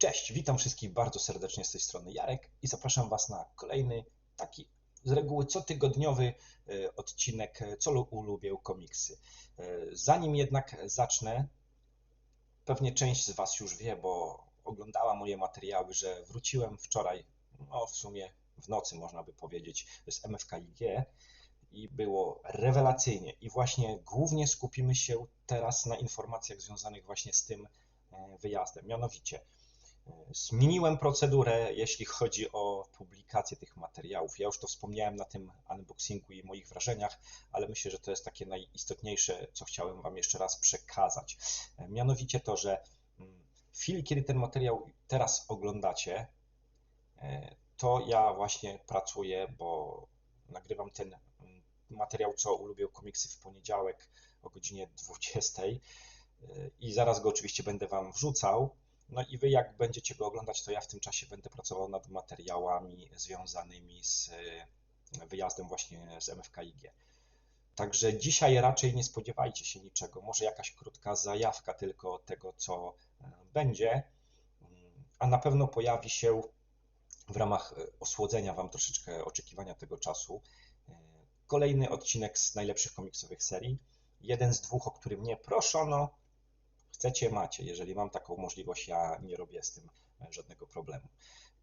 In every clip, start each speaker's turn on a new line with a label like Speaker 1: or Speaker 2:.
Speaker 1: Cześć, witam wszystkich bardzo serdecznie z tej strony Jarek i zapraszam Was na kolejny taki z reguły cotygodniowy e, odcinek e, Co ulubię komiksy. E, zanim jednak zacznę, pewnie część z Was już wie, bo oglądała moje materiały, że wróciłem wczoraj, no w sumie w nocy można by powiedzieć, z MFKIG i było rewelacyjnie. I właśnie głównie skupimy się teraz na informacjach związanych właśnie z tym wyjazdem. Mianowicie, Zmieniłem procedurę, jeśli chodzi o publikację tych materiałów. Ja już to wspomniałem na tym unboxingu i moich wrażeniach, ale myślę, że to jest takie najistotniejsze, co chciałem Wam jeszcze raz przekazać. Mianowicie to, że mm, w chwili, kiedy ten materiał teraz oglądacie, e, to ja właśnie pracuję, bo nagrywam ten mm, materiał, co ulubię komiksy w poniedziałek o godzinie 20 e, i zaraz go oczywiście będę Wam wrzucał. No i wy jak będziecie go oglądać, to ja w tym czasie będę pracował nad materiałami związanymi z e, wyjazdem właśnie z MFKIG. Także dzisiaj raczej nie spodziewajcie się niczego. Może jakaś krótka zajawka tylko tego, co e, będzie, a na pewno pojawi się w ramach e, osłodzenia Wam troszeczkę oczekiwania tego czasu kolejny odcinek z najlepszych komiksowych serii. Jeden z dwóch, o którym mnie proszono, Chcecie, macie. Jeżeli mam taką możliwość, ja nie robię z tym e, żadnego problemu.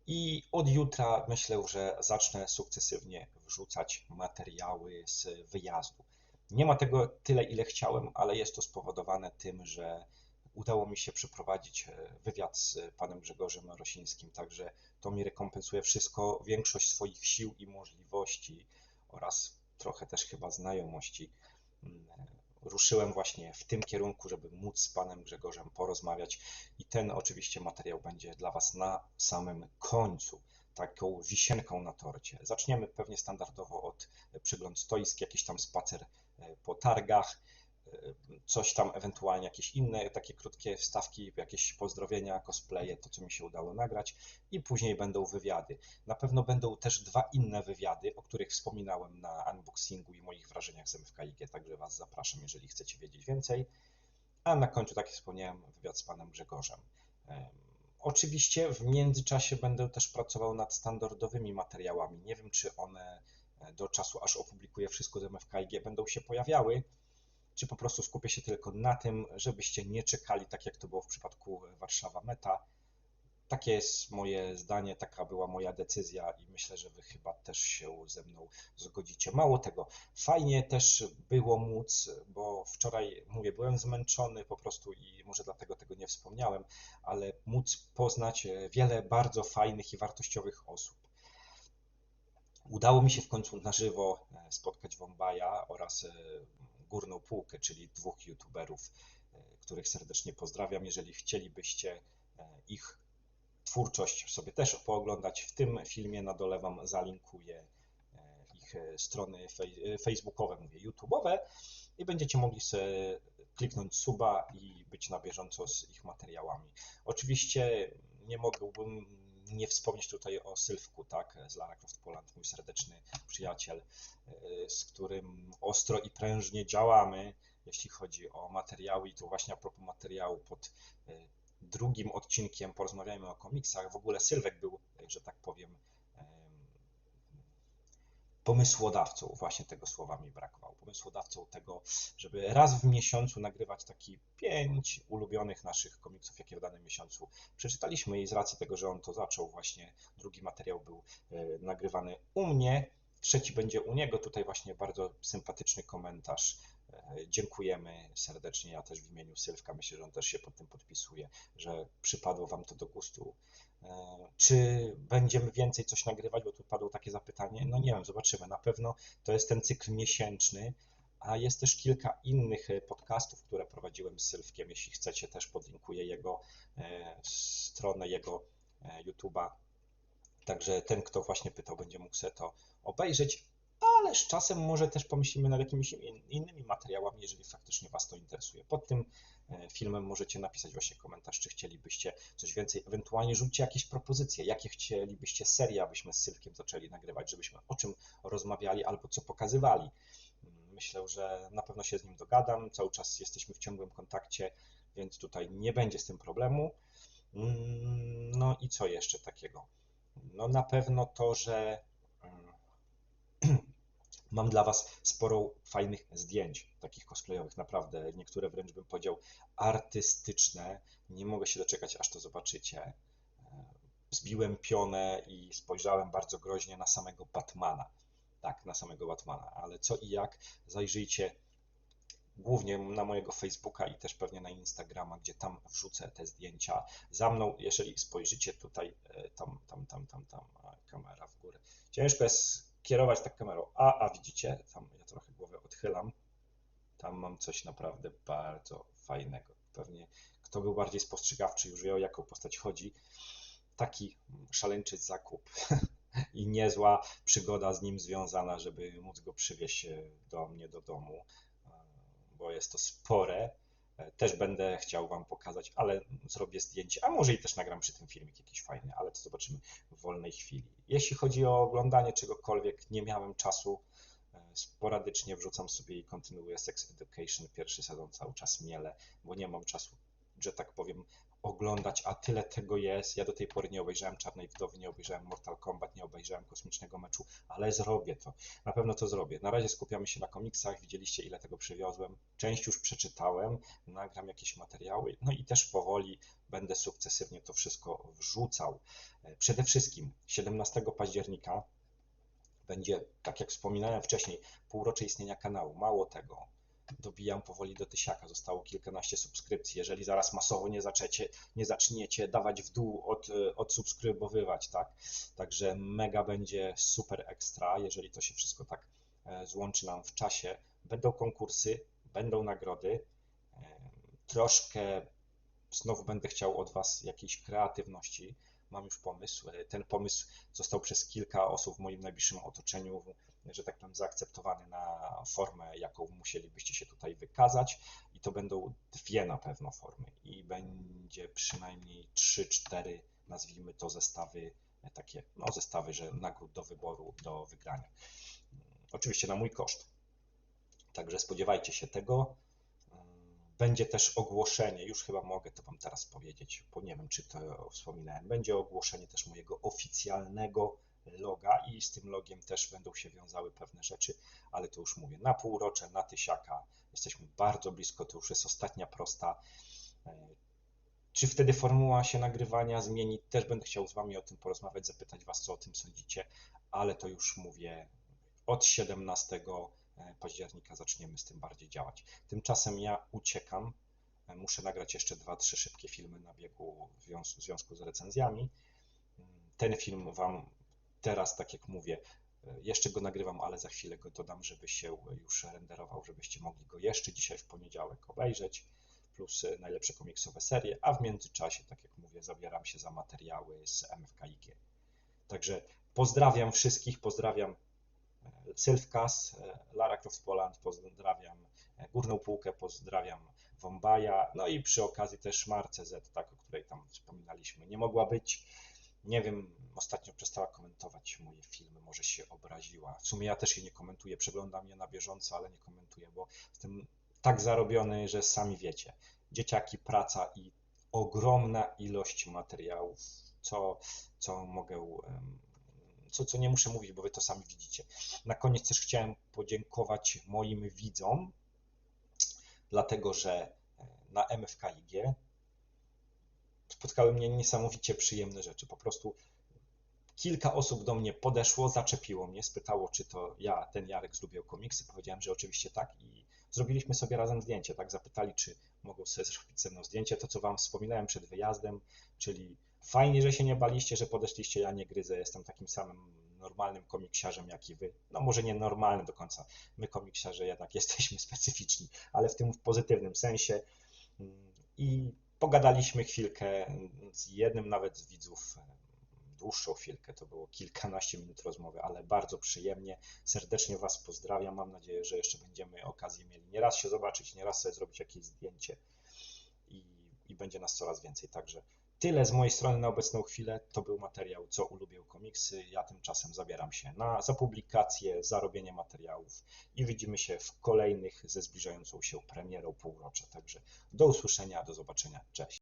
Speaker 1: I od jutra myślę, że zacznę sukcesywnie wrzucać materiały z wyjazdu. Nie ma tego tyle, ile chciałem, ale jest to spowodowane tym, że udało mi się przeprowadzić e, wywiad z panem Grzegorzem Rosińskim, także to mi rekompensuje wszystko, większość swoich sił i możliwości oraz trochę też chyba znajomości mm, ruszyłem właśnie w tym kierunku, żeby móc z panem Grzegorzem porozmawiać i ten oczywiście materiał będzie dla was na samym końcu taką wisienką na torcie. Zaczniemy pewnie standardowo od przegląd stoisk, jakiś tam spacer e, po targach, coś tam ewentualnie jakieś inne takie krótkie wstawki, jakieś pozdrowienia, cosplaye, to co mi się udało nagrać i później będą wywiady. Na pewno będą też dwa inne wywiady, o których wspominałem na unboxingu i moich wrażeniach z MFKIG, także Was zapraszam, jeżeli chcecie wiedzieć więcej. A na końcu, tak jak wspomniałem, wywiad z Panem Grzegorzem. Oczywiście w międzyczasie będę też pracował nad standardowymi materiałami. Nie wiem, czy one e, do czasu, aż opublikuję wszystko z MFKIG, będą się pojawiały, czy po prostu skupię się tylko na tym, żebyście nie czekali, tak jak to było w przypadku Warszawa Meta. Takie jest moje zdanie, taka była moja decyzja i myślę, że Wy chyba też się ze mną zgodzicie. Mało tego, fajnie też było móc, bo wczoraj, mówię, byłem zmęczony po prostu i może dlatego tego nie wspomniałem, ale móc poznać wiele bardzo fajnych i wartościowych osób. Udało mi się w końcu na żywo spotkać Wombaja oraz górną półkę, czyli dwóch youtuberów, e, których serdecznie pozdrawiam. Jeżeli chcielibyście e, ich twórczość sobie też pooglądać, w tym filmie na dole Wam zalinkuję e, ich strony facebookowe, mówię YouTube'owe i będziecie mogli sobie kliknąć suba i być na bieżąco z ich materiałami. Oczywiście nie mogłbym nie wspomnieć tutaj o Sylwku, tak, z Lara Croft Poland, mój serdeczny przyjaciel, e, z którym ostro i prężnie działamy, jeśli chodzi o materiały i to właśnie a propos materiału pod e, drugim odcinkiem porozmawiajmy o komiksach. W ogóle Sylwek był, że tak powiem, pomysłodawcą, właśnie tego słowa mi brakowało, pomysłodawcą tego, żeby raz w miesiącu nagrywać taki pięć ulubionych naszych komiksów, jakie w danym miesiącu przeczytaliśmy. I z racji tego, że on to zaczął, właśnie drugi materiał był e, nagrywany u mnie, trzeci będzie u niego, tutaj właśnie bardzo sympatyczny komentarz Dziękujemy serdecznie. Ja też w imieniu Sylwka myślę, że on też się pod tym podpisuje, że przypadło Wam to do gustu. E, czy będziemy więcej coś nagrywać, bo tu padło takie zapytanie? No nie wiem, zobaczymy. Na pewno to jest ten cykl miesięczny, a jest też kilka innych e, podcastów, które prowadziłem z Sylwkiem. Jeśli chcecie, też podlinkuję jego e, stronę, jego YouTube'a. Także ten, kto właśnie pytał, będzie mógł sobie to obejrzeć ale z czasem może też pomyślimy nad jakimiś innymi materiałami, jeżeli faktycznie Was to interesuje. Pod tym e, filmem możecie napisać właśnie komentarz, czy chcielibyście coś więcej, ewentualnie rzućcie jakieś propozycje, jakie chcielibyście serie, abyśmy z Sylwkiem zaczęli nagrywać, żebyśmy o czym rozmawiali albo co pokazywali. Myślę, że na pewno się z nim dogadam, cały czas jesteśmy w ciągłym kontakcie, więc tutaj nie będzie z tym problemu. Mm, No i co jeszcze takiego? No na pewno to, że mam dla Was sporo fajnych zdjęć, takich cosplayowych, naprawdę. Niektóre wręcz bym powiedział artystyczne. Nie mogę się doczekać, aż to zobaczycie. E, Zbiłem pionę i spojrzałem bardzo groźnie na samego Batmana. Tak, na samego Batmana, ale co i jak, zajrzyjcie głównie na mojego Facebooka i też pewnie na Instagrama, gdzie tam wrzucę te zdjęcia. Za mną, jeżeli spojrzycie tutaj, e, tam, tam, tam, tam, tam, kamera w górę. Ciężko jest kierować tak kamerą. A, a widzicie, tam ja trochę głowę odchylam. Tam mam coś naprawdę bardzo fajnego. Pewnie kto był bardziej spostrzegawczy, już wie o jaką postać chodzi. Taki szaleńczy zakup i niezła przygoda z nim związana, żeby móc go przywieźć e, do mnie do domu, e, bo jest to spore. E, Też będę chciał Wam pokazać, ale zrobię zdjęcie, a może i też nagram przy tym filmik jakiś fajny, ale to zobaczymy w wolnej chwili. Jeśli chodzi o oglądanie czegokolwiek, nie miałem czasu. e, Sporadycznie wrzucam sobie i kontynuuję Sex Education, pierwszy sezon cały czas miele, bo nie mam czasu, że tak powiem, oglądać, a tyle tego jest. Ja do tej pory nie obejrzałem Czarnej Wdowy, nie obejrzałem Mortal Kombat, nie obejrzałem Kosmicznego Meczu, ale zrobię to. Na pewno to zrobię. Na razie skupiamy się na komiksach. Widzieliście, ile tego przywiozłem. Część już przeczytałem, nagram jakieś materiały, no i też powoli będę sukcesywnie to wszystko wrzucał. E, Przede wszystkim 17 października będzie, tak jak wspominałem wcześniej, półrocze istnienia kanału. Mało tego, dobijam powoli do tysiaka, zostało kilkanaście subskrypcji. Jeżeli zaraz masowo nie zaczniecie, nie zaczniecie dawać w dół, od, odsubskrybowywać, tak? Także mega będzie super ekstra, jeżeli to się wszystko tak e, złączy nam w czasie. Będą konkursy, będą nagrody. E, Troszkę znowu będę chciał od Was jakiejś kreatywności. Mam już pomysł. E, Ten pomysł został przez kilka osób w moim najbliższym otoczeniu, że tak powiem, zaakceptowany na formę, jaką musielibyście się tutaj wykazać. I to będą dwie na pewno formy. I będzie przynajmniej trzy, cztery, nazwijmy to zestawy, e, takie, no zestawy, że nagród do wyboru, do wygrania. Oczywiście na mój koszt. Także spodziewajcie się tego. Będzie też ogłoszenie, już chyba mogę to Wam teraz powiedzieć, bo nie wiem, czy to wspominałem. Będzie ogłoszenie też mojego oficjalnego loga i z tym logiem też będą się wiązały pewne rzeczy, ale to już mówię, na półrocze, na tysiaka jesteśmy bardzo blisko, to już jest ostatnia prosta. E, Czy wtedy formuła się nagrywania zmieni? Też będę chciał z Wami o tym porozmawiać, zapytać Was, co o tym sądzicie, ale to już mówię od 17 października zaczniemy z tym bardziej działać. Tymczasem ja uciekam. Muszę nagrać jeszcze dwa, trzy szybkie filmy na biegu w związ- w związku z recenzjami. Ten film Wam teraz, tak jak mówię, jeszcze go nagrywam, ale za chwilę go dodam, żeby się już renderował, żebyście mogli go jeszcze dzisiaj w poniedziałek obejrzeć, plus najlepsze komiksowe serie, a w międzyczasie, tak jak mówię, zabieram się za materiały z MFKIG. Także pozdrawiam wszystkich, pozdrawiam Sylwkas, Lara Croft Poland, pozdrawiam Górną Półkę, pozdrawiam Wombaja, no i przy okazji też Marce Z, tak, o której tam wspominaliśmy. Nie mogła być, nie wiem, ostatnio przestała komentować moje filmy, może się obraziła. W sumie ja też je nie komentuję, przeglądam je na bieżąco, ale nie komentuję, bo jestem tak zarobiony, że sami wiecie. Dzieciaki, praca i ogromna ilość materiałów, co, co mogę co, co nie muszę mówić, bo wy to sami widzicie. Na koniec też chciałem podziękować moim widzom, dlatego że e, na MFKIG spotkały mnie niesamowicie przyjemne rzeczy. Po prostu kilka osób do mnie podeszło, zaczepiło mnie, spytało, czy to ja, ten Jarek z Lubię Komiksy. Powiedziałem, że oczywiście tak i zrobiliśmy sobie razem zdjęcie, tak? Zapytali, czy mogą sobie zrobić ze mną zdjęcie. To, co wam wspominałem przed wyjazdem, czyli fajnie, że się nie baliście, że podeszliście, ja nie gryzę, jestem takim samym normalnym komiksiarzem jak i wy. No może nie normalnym do końca. My komiksiarze jednak jesteśmy specyficzni, ale w tym pozytywnym sensie. I pogadaliśmy chwilkę z jednym nawet z widzów, dłuższą chwilkę, to było kilkanaście minut rozmowy, ale bardzo przyjemnie. Serdecznie Was pozdrawiam. Mam nadzieję, że jeszcze będziemy okazję mieli nieraz się zobaczyć, nieraz sobie zrobić jakieś zdjęcie i, i będzie nas coraz więcej. Także tyle z mojej strony na obecną chwilę. To był materiał, co ulubię komiksy. Ja tymczasem zabieram się na zapublikację, zarobienie materiałów i widzimy się w kolejnych ze zbliżającą się premierą półrocza. Także do usłyszenia, do zobaczenia. Cześć.